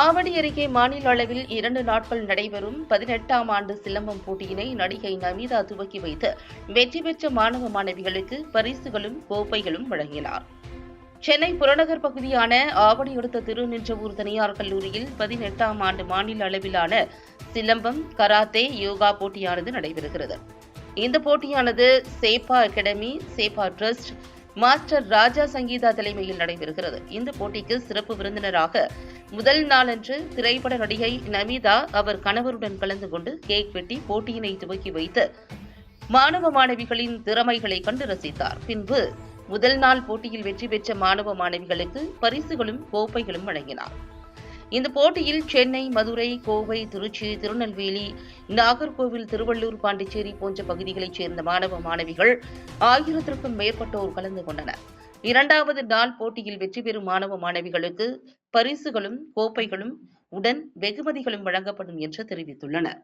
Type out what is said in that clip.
ஆவடி அருகே மாநில அளவில் இரண்டு நாட்கள் நடைபெறும் பதினெட்டாம் ஆண்டு சிலம்பம் போட்டியினை நடிகை நமிதா துவக்கி வைத்து வெற்றி பெற்ற மாணவ மாணவிகளுக்கு பரிசுகளும் கோப்பைகளும் வழங்கினார். சென்னை புறநகர் பகுதியான ஆவடி அடுத்த திருநின்றவூர் தனியார் கல்லூரியில் பதினெட்டாம் ஆண்டு மாநில அளவிலான சிலம்பம் கராத்தே யோகா போட்டியானது நடைபெறுகிறது. இந்த போட்டியானது Cheppa academy Cheppa trust master Raja Sangeetha தலைமையில் நடைபெறுகிறது. இந்த போட்டிக்கு சிறப்பு விருந்தினராக முதல் நாளன்று திரைப்பட நடிகை நமிதா அவர் கணவருடன் கலந்து கொண்டு கேக் வெட்டி போட்டியினை துவக்கி வைத்து மாணவ மாணவிகளின் திறமைகளை கண்டு ரசித்தார். பின்பு முதல் நாள் போட்டியில் வெற்றி பெற்ற மாணவ மாணவிகளுக்கு பரிசுகளும் கோப்பைகளும் வழங்கினார். இந்த போட்டியில் சென்னை மதுரை கோவை திருச்சி திருநெல்வேலி நாகர்கோவில் திருவள்ளூர் பாண்டிச்சேரி போன்ற பகுதிகளைச் சேர்ந்த மாணவ மாணவிகள் ஆயிரத்திற்கும் மேற்பட்டோர் கலந்து கொண்டனர். இரண்டாவது நாள் போட்டியில் வெற்றி பெறும் மாணவ மாணவிகளுக்கு பரிசுகளும் கோப்பைகளும் உடன் வெகுமதிகளும் வழங்கப்படும் என்று தெரிவித்துள்ளனர்.